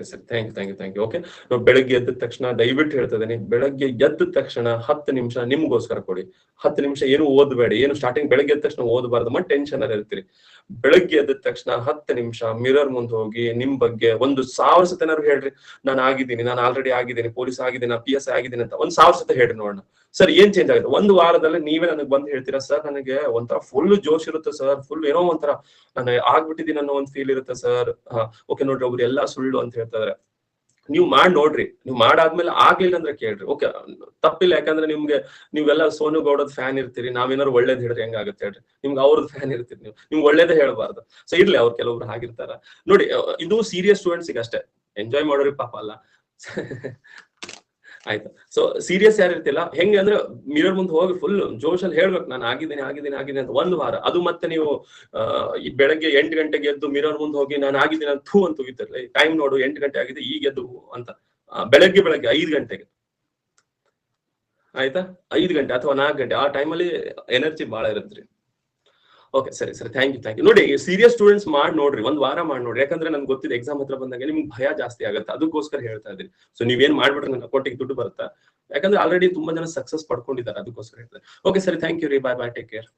ಸರಿ ಸರಿ thank you thank you thank you okay ಬೆಳಗ್ಗೆ ಎದ್ದ ತಕ್ಷಣ ದಯವಿಟ್ಟು ಹೇಳ್ತಾ ಇದ್ದೀನಿ, ಬೆಳಗ್ಗೆ ಎದ್ದ ತಕ್ಷಣ ಹತ್ತು ನಿಮಿಷ ನಿಮ್ಗೋಸ್ಕರ ಕೊಡಿ. ಹತ್ತು ನಿಮಿಷ ಏನು ಓದಬೇಡಿ, ಏನು ಸ್ಟಾರ್ಟಿಂಗ್ ಬೆಳಗ್ಗೆ ಎದ್ದ ತಕ್ಷಣ ಓದಬಾರ್ದು, ಮತ್ತೆ ಟೆನ್ಷನ್ ಅಲ್ಲಿ ಇರ್ತೀರಿ. ಬೆಳಗ್ಗೆ ಎದ್ದ ತಕ್ಷಣ ಹತ್ತು ನಿಮಿಷ ಮಿರರ್ ಮುಂದೆ ಹೋಗಿ ನಿಮ್ ಬಗ್ಗೆ ಒಂದು ಸಾವಿರ ಏನಾದ್ರು ಹೇಳ್ರಿ. ನಾನು ಆಗಿದ್ದೀನಿ, ನಾನು ಆಲ್ರೆಡಿ ಆಗಿದ್ದೀನಿ ಪೊಲೀಸ್ ಆಗಿದ್ದೀನಿ ಪಿ ಎಸ್ ಆಗಿದ್ದೀನಿ ಅಂತ ಒಂದ್ ಸಾವಿರ ಸತ ಹೇಳ್ರಿ ನೋಡೋಣ. ಸರ್, ಏನ್ ಚೇಂಜ್ ಆಗುತ್ತೆ? ಒಂದು ವಾರದಲ್ಲಿ ನೀವೇ ನನಗೆ ಬಂದು ಹೇಳ್ತೀರಾ? ಸರ್, ನನಗೆ ಒಂಥರ ಫುಲ್ ಜೋಶ್ ಇರುತ್ತೆ ಸರ್ ಫುಲ್ ಏನೋ ಒಂಥರ ನಾನು ಆಗ್ಬಿಟ್ಟಿದ್ದೀನಿ ಅನ್ನೋ ಒಂದು ಫೀಲ್ ಇರುತ್ತೆ ಸರ್. ಓಕೆ ನೋಡ್ರಿ, ಅವ್ರು ಎಲ್ಲಾ ಸುಳ್ಳು ಅಂತ ಹೇಳ್ತಾರೆ. ನೀವು ಮಾಡಿ ನೋಡ್ರಿ, ನೀವು ಮಾಡಾದ್ಮೇಲೆ ಆಗ್ಲಿಲ್ಲ ಅಂದ್ರೆ ಕೇಳ್ರಿ. ಓಕೆ, ತಪ್ಪಿಲ್ಲ, ಯಾಕಂದ್ರೆ ನಿಮ್ಗೆ, ನೀವೆಲ್ಲ ಸೋನು ಗೌಡದ್ ಫ್ಯಾನ್ ಇರ್ತೀರಿ, ನಾವೇನಾದ್ರು ಒಳ್ಳೇದ್ ಹೇಳ್ರಿ ಹೆಂಗಾಗುತ್ತೆ ಹೇಳ್ರಿ. ನಿಮ್ಗೆ ಅವ್ರದ್ ಫ್ಯಾನ್ ಇರ್ತೀರಿ ನೀವು. ನಿಮ್ಗೆ ಒಳ್ಳೇದೇ ಹೇಳ್ಬಾರ್ದು. ಸೊ ಇರ್ಲಿ, ಅವ್ರು ಕೆಲವೊಬ್ರು ಹಾಗಿರ್ತಾರ. ನೋಡಿ, ಇದು ಸೀರಿಯಸ್ ಸ್ಟೂಡೆಂಟ್ಸ್ ಅಷ್ಟೇ. ಎಂಜಾಯ್ ಮಾಡೋರಿ ಪಾಪ ಅಲ್ಲ. ಆಯ್ತು. ಸೊ ಸೀರಿಯಸ್ ಯಾರು ಇರ್ತಿಲ್ಲ ಹೆಂಗೆ ಅಂದ್ರೆ ಮಿರರ್ ಮುಂದೆ ಹೋಗಿ ಫುಲ್ ಜೋಶಲ್ಲಿ ಹೇಳ್ಬೇಕು, ನಾನು ಆಗಿದ್ದೀನಿ ಆಗಿದ್ದೀನಿ ಆಗಿದ್ದೀನಿ ಅಂತ ಒಂದು ವಾರ. ಅದು ಮತ್ತೆ ನೀವು ಬೆಳಗ್ಗೆ ಎಂಟು ಗಂಟೆಗೆ ಎದ್ದು ಮಿರರ್ ಮುಂದೆ ಹೋಗಿ, ನಾನು ಆಗಿದ್ದೀನಿ ಅಂತ ಥೂ ಅಂತ ಹೋಗಿರ್ತಿರ್ಲಿ ಟೈಮ್ ನೋಡು, ಎಂಟು ಗಂಟೆ ಆಗಿದೆ, ಈಗ ಎದ್ದು ಅಂತ. ಬೆಳಗ್ಗೆ ಬೆಳಗ್ಗೆ, ಐದು ಗಂಟೆಗೆ. ಆಯ್ತಾ? ಐದು ಗಂಟೆ ಅಥವಾ ನಾಲ್ಕು ಗಂಟೆ. ಆ ಟೈಮಲ್ಲಿ ಎನರ್ಜಿ ಬಹಳ ಇರುತ್ತೆ ಓಕೆ ಸರಿ ಸರಿ. ಥ್ಯಾಂಕ್ ಯು ಥ್ಯಾಂಕ್ ಯು ನೋಡಿ ಸೀರಿಯಸ್ ಸ್ಟೂಡೆಂಟ್ಸ್ ಮಾಡಿ ನೋಡ್ರಿ, ಒಂದ್ ವಾರ ಮಾಡಿ ನೋಡ್ರಿ. ಯಾಕಂದ್ರೆ ನನ್ಗೆ ಗೊತ್ತಿದೆ ಎಕ್ಸಾಮ್ ಹತ್ರ ಬಂದಾಗ ನಿಮ್ಗೆ ಭಯ ಜಾಸ್ತಿ ಆಗುತ್ತೆ. ಅದಕ್ಕೋಸ್ಕರ ಹೇಳ್ತಾ ಇದ್ದೀನಿ. ಸೊ ನೀವೇನ್ ಮಾಡ್ಬಿಟ್ರೆ ನನ್ನ ಅಕೌಂಟಿಗೆ ದುಡ್ಡು ಬರುತ್ತಾ? ಯಾಕಂದ್ರೆ ಆಲ್ರೆಡಿ ತುಂಬಾ ಜನ ಸಕ್ಸಸ್ ಪಡ್ಕೊಂಡಿದ್ದಾರೆ, ಅದಕ್ಕೋಸ್ಕರ ಹೇಳ್ತಾರೆ ಓಕೆ ಸರಿ. ಥ್ಯಾಂಕ್ ಯು ರೀ. ಬಾಯ್ ಬಾಯ್ ಟೇಕ್ ಕೇರ್